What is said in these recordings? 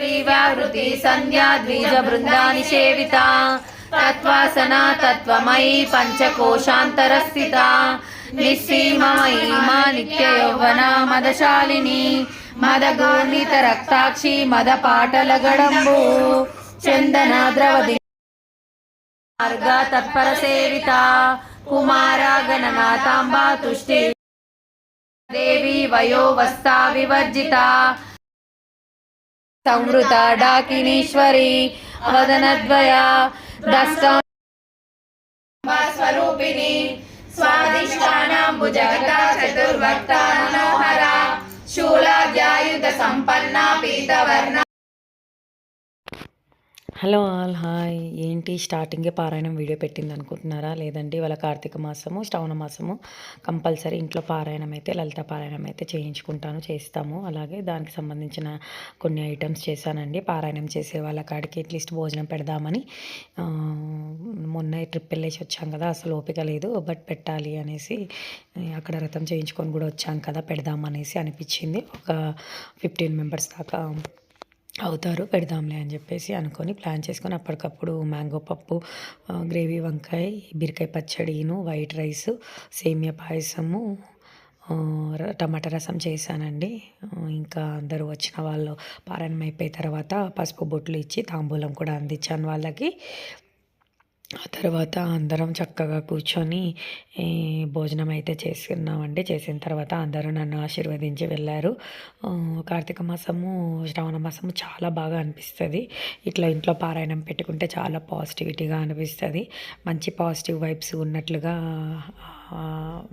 व्याहृति सन्ध्या द्विजबृन्दानि सेविता तत्त्वासना तत्त्वमयी पञ्चकोशान्तरस्थिता निःसीममयी मा नित्ययौवना मदशालिनी मदगोर्णितरक्ताक्षी मदपाटलगडम्बु चन्दनाद्रवदि मार्गा तत्परसेविता कुमारा गणनाथाम्बा तुष्टि देवी वयोवस्था विवर्जिता సంవృత డాకినీశ్వరి వదనద్వయ స్వరూపిణి స్వాదిష్టానాంబుజగత చతుర్వర్త మనోహర శూలాద్యాయుధ సంపన్న పీతవర్ణ. Hello all hi. ఏంటి? స్టార్టింగే పారాయణం వీడియో పెట్టింది అనుకుంటున్నారా? లేదండి వాళ్ళ కార్తీక మాసము శ్రవణ మాసము. కంపల్సరీ ఇంట్లో పారాయణం అయితే లలిత పారాయణం అయితే చేయించుకుంటాను చేస్తాము. అలాగే దానికి సంబంధించిన కొన్ని ఐటమ్స్ చేశానండి. పారాయణం చేసే వాళ్ళ కాడికి అట్లీస్ట్ భోజనం పెడదామని. మొన్న ట్రిప్ వెళ్ళేసి వచ్చాం కదా అసలు ఓపిక లేదు. బట్ పెట్టాలి అనేసి అక్కడ రథం చేయించుకొని కూడా వచ్చాం కదా పెడదామనేసి అనిపించింది. ఒక ఫిఫ్టీన్ మెంబర్స్ దాకా అవుతారు పెడదాంలే అని చెప్పేసి అనుకొని ప్లాన్ చేసుకొని అప్పటికప్పుడు మ్యాంగో పప్పు గ్రేవీ వంకాయ బీరకాయ పచ్చడిను వైట్ రైస్ సేమియా పాయసము టమాటా రసం చేశానండి. ఇంకా అందరూ వచ్చిన వాళ్ళు పారాయణం అయిపోయిన తర్వాత పసుపు బొట్లు ఇచ్చి తాంబూలం కూడా అందించాను వాళ్ళకి. ఆ తర్వాత అందరం చక్కగా కూర్చొని భోజనం అయితే చేసుకున్నామండి చేసిన తర్వాత అందరూ నన్ను ఆశీర్వదించి వెళ్ళారు. కార్తీక మాసము శ్రావణ మాసము చాలా బాగా అనిపిస్తుంది. ఇట్లా ఇంట్లో పారాయణం పెట్టుకుంటే చాలా పాజిటివిటీగా అనిపిస్తుంది. మంచి పాజిటివ్ వైబ్స్ ఉన్నట్లుగా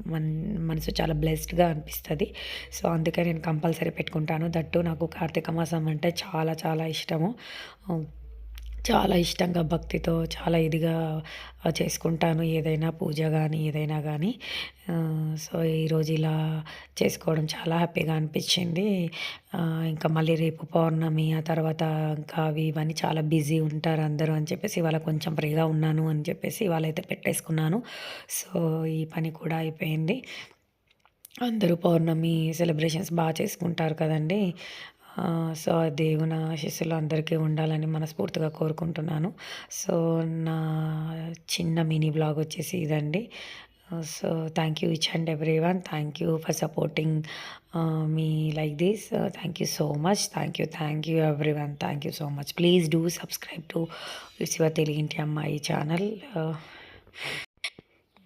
మన్ మనసు చాలా బ్లెస్డ్గా అనిపిస్తుంది. సో అందుకే నేను కంపల్సరీ పెట్టుకుంటాను. దట్టు నాకు కార్తీక మాసం అంటే చాలా చాలా ఇష్టము. చాలా ఇష్టంగా భక్తితో చాలా ఇదిగా చేసుకుంటాను. ఏదైనా పూజ కానీ ఏదైనా కానీ సో ఈరోజు ఇలా చేసుకోవడం చాలా హ్యాపీగా అనిపించింది. ఇంకా మళ్ళీ రేపు పౌర్ణమి ఆ తర్వాత ఇంకా అవి ఇవన్నీ చాలా బిజీ ఉంటారు అందరూ అని చెప్పేసి ఇవాళ కొంచెం ఫ్రీగా ఉన్నాను అని చెప్పేసి ఇవాళ అయితే పెట్టేసుకున్నాను. సో ఈ పని కూడా అయిపోయింది. అందరూ పౌర్ణమి సెలబ్రేషన్స్ బాగా చేసుకుంటారు కదండి. సో ఆ దేవుని ఆశీస్సులు అందరికీ ఉండాలని మనస్ఫూర్తిగా కోరుకుంటున్నాను. సో నా చిన్న మినీ బ్లాగ్ వచ్చేసి ఇదండి. So thank you each and everyone thank you for supporting me like this thank you so much thank you thank you everyone thank you so much please do subscribe to Shiva తెలుగింటి అమ్మాయి channel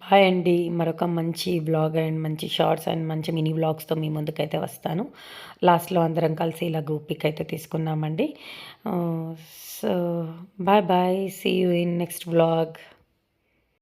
hi అండి. మరొక మంచి blog and మంచి shorts and మంచి mini బ్లాగ్స్తో మీ ముందుకైతే వస్తాను. లాస్ట్లో అందరం కలిసి ఇలా గ్రూప్ పిక్ అయితే తీసుకున్నామండి so bye bye see you in next vlog